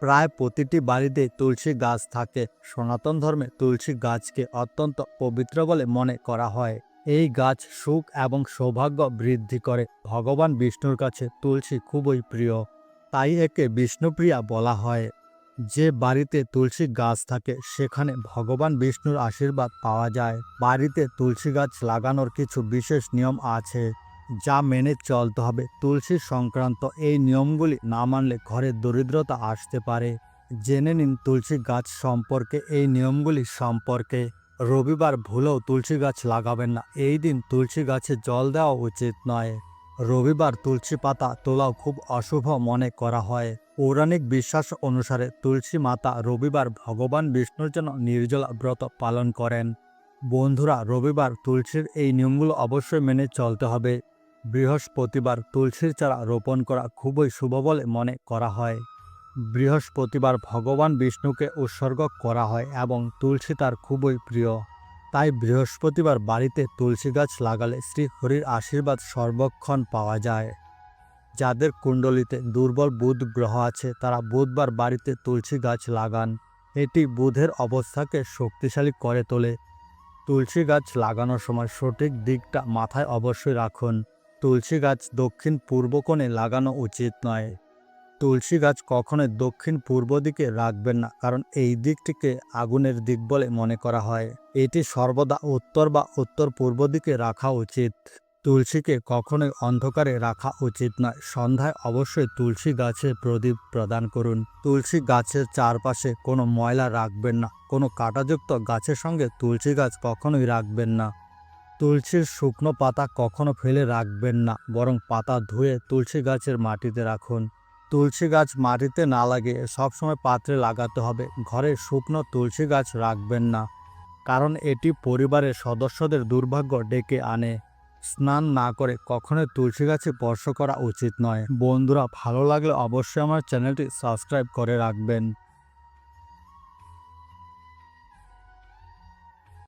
প্রায় প্রতিটি বাড়িতে তুলসী গাছ থাকে। সনাতন ধর্মে তুলসী গাছকে অত্যন্ত পবিত্র বলে মনে করা হয়। এই গাছ সুখ এবং সৌভাগ্য বৃদ্ধি করে। ভগবান বিষ্ণুর কাছে তুলসী খুবই প্রিয়। তাই একে বিষ্ণুপ্রিয়া বলা হয়। যে বাড়িতে তুলসী গাছ থাকে, সেখানে ভগবান বিষ্ণুর আশীর্বাদ পাওয়া যায়। বাড়িতে তুলসী গাছ লাগানোর কিছু বিশেষ নিয়ম আছে। যা মেনে চলতে হবে। তুলসী সংক্রান্ত এই নিয়মগুলি না মানলে ঘরে দরিদ্রতা আসতে পারে। জেনে নিন তুলসী গাছ সম্পর্কে। এই নিয়মগুলি সম্পর্কে। রবিবার ভুলেও তুলসী গাছ লাগাবেন না। এই দিন তুলসী গাছে জল দেওয়া উচিত নয়। রবিবার তুলসী পাতা তোলাও খুব অশুভ মনে করা হয়। পৌরাণিক বিশ্বাস অনুসারে তুলসী মাতা রবিবার ভগবান বিষ্ণুর জন্য নির্জলা ব্রত পালন করেন। বন্ধুরা, রবিবার তুলসীর এই নিয়মগুলো অবশ্যই মেনে চলতে হবে। বৃহস্পতিবার তুলসীর চারা রোপণ করা খুবই শুভ বলে মনে করা হয়। বৃহস্পতিবার ভগবান বিষ্ণুকে উৎসর্গ করা হয় এবং তুলসী তার খুবই প্রিয়। তাই বৃহস্পতিবার বাড়িতে তুলসী গাছ লাগালে শ্রীহরির আশীর্বাদ সর্বক্ষণ পাওয়া যায়। যাদের কুণ্ডলিতে দুর্বল বুধ গ্রহ আছে, তারা বুধবার বাড়িতে তুলসী গাছ লাগান। এটি বুধের অবস্থাকে শক্তিশালী করে তোলে। তুলসী গাছ লাগানোর সময় সঠিক দিকটা মাথায় অবশ্যই রাখুন। তুলসী গাছ দক্ষিণ পূর্ব কোণে লাগানো উচিত নয়। তুলসী গাছ কখনোই দক্ষিণ পূর্ব দিকে রাখবেন না, কারণ এই দিকটিকে আগুনের দিক বলে মনে করা হয়। এটি সর্বদা উত্তর বা উত্তর পূর্ব দিকে রাখা উচিত। তুলসীকে কখনোই অন্ধকারে রাখা উচিত নয়। সন্ধ্যায় অবশ্যই তুলসী গাছে প্রদীপ প্রদান করুন। তুলসী গাছের চারপাশে কোনো ময়লা রাখবেন না। কোনো কাঁটাযুক্ত গাছের সঙ্গে তুলসী গাছ কখনোই রাখবেন না। তুলসীর শুকনো পাতা কখনো ফেলে রাখবেন না, বরং পাতা ধুয়ে তুলসী গাছের মাটিতে রাখুন। তুলসী গাছ মাটিতে না লাগিয়ে সবসময় পাত্রে লাগাতে হবে। ঘরে শুকনো তুলসী গাছ রাখবেন না, কারণ এটি পরিবারের সদস্যদের দুর্ভাগ্য ডেকে আনে। স্নান না করে কখনোই তুলসী গাছে স্পর্শ করা উচিত নয়। বন্ধুরা, ভালো লাগলে অবশ্যই আমার চ্যানেলটি সাবস্ক্রাইব করে রাখবেন।